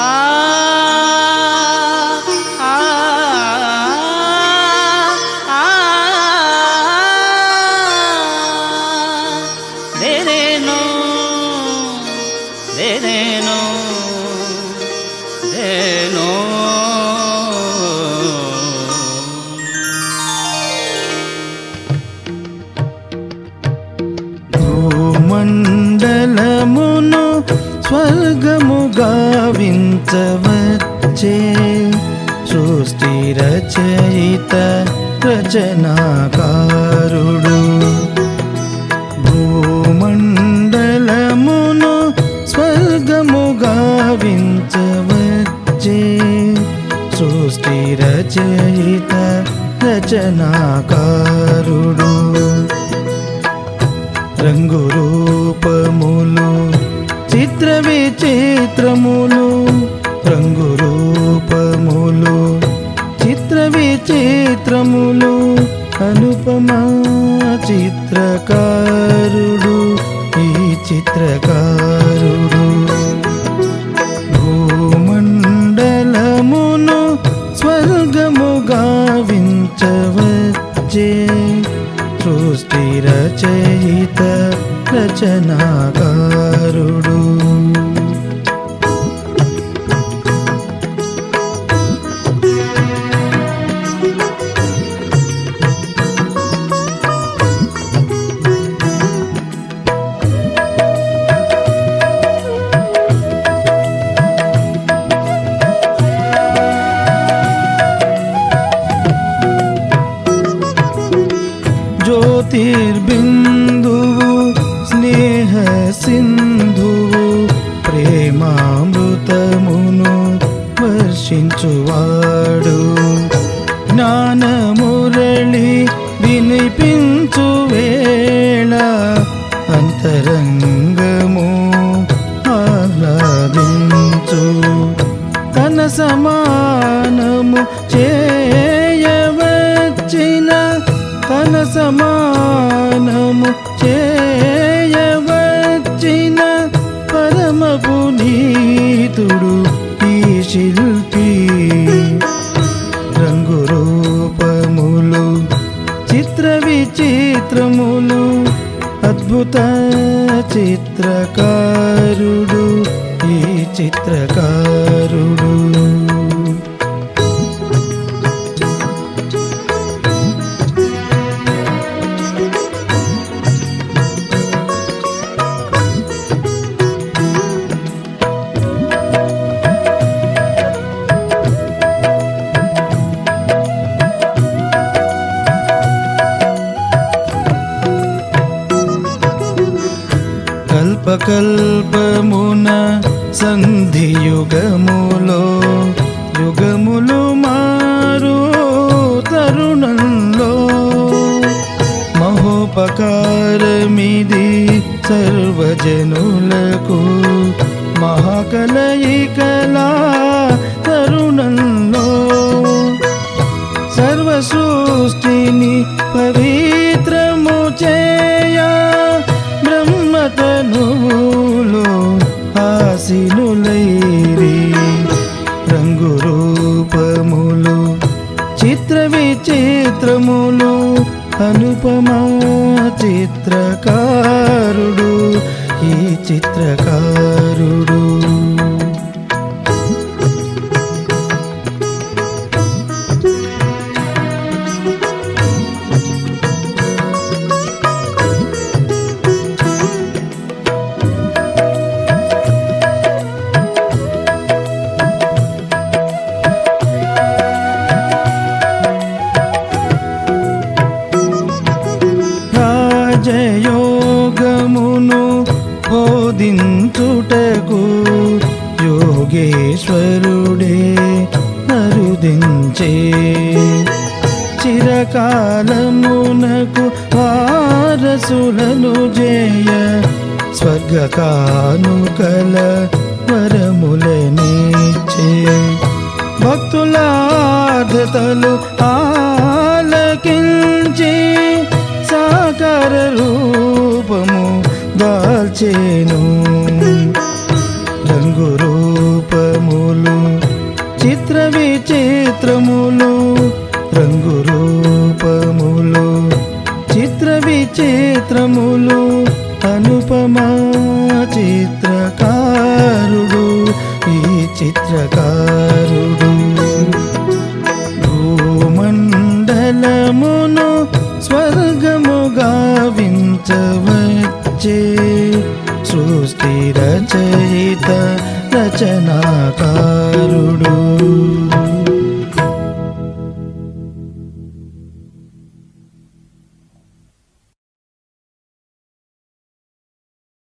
Ah. వచ్చే సృష్టి రచయిత రచనాకారుడు. చిత్రములు అనుపమా చిత్రకారుడు ఈ చిత్రకారుడు. భూమండలమును స్వర్గముగా వించవచ్చే సృష్టి రచయిత రచనాకారుడు. జ్యోతిర్బిందువు స్నేహ సింధువు ప్రేమామృతమును వర్షించువాడు. జ్ఞానమురళి వినిపించు వేళ అంతరంగము ఆహ్లాదించు. తన సమానము చే స్నేహితుడు ఈ శిల్పి. రంగు రూపములు చిత్ర విచిత్రములు అద్భుత చిత్రకారుడు ఈ చిత్రకారుడు. కల్పకల్పమున సంధియుగములో యుగములు మారు తరుణంలో మహోపకారమిది సర్వజనులకు మహాకలయికలా రంగులైరి రంగు రూపములు చిత్ర విచిత్రములు అనుపమా చిత్రకారుడు ఈ చిత్రకారుడు బోధించుటకు యోగేశ్వరుడే అరుదించే చిరకాలమునకు వారసులను జయ స్వర్గకానుకల వరములనిచ్చే. భక్తులార్ధతలు ఆలకించి సాకార రూపము దాల్చేను. రూపములు చిత్ర విచిత్రములు రంగు రూపములు చిత్ర విచిత్రములు అనుపమా చిత్రకారుడు ఈ చిత్రకారుడు. భూమండలమును స్వర్గముగా వించవచ్చే సృష్టి రచయిత రచనాకారుడు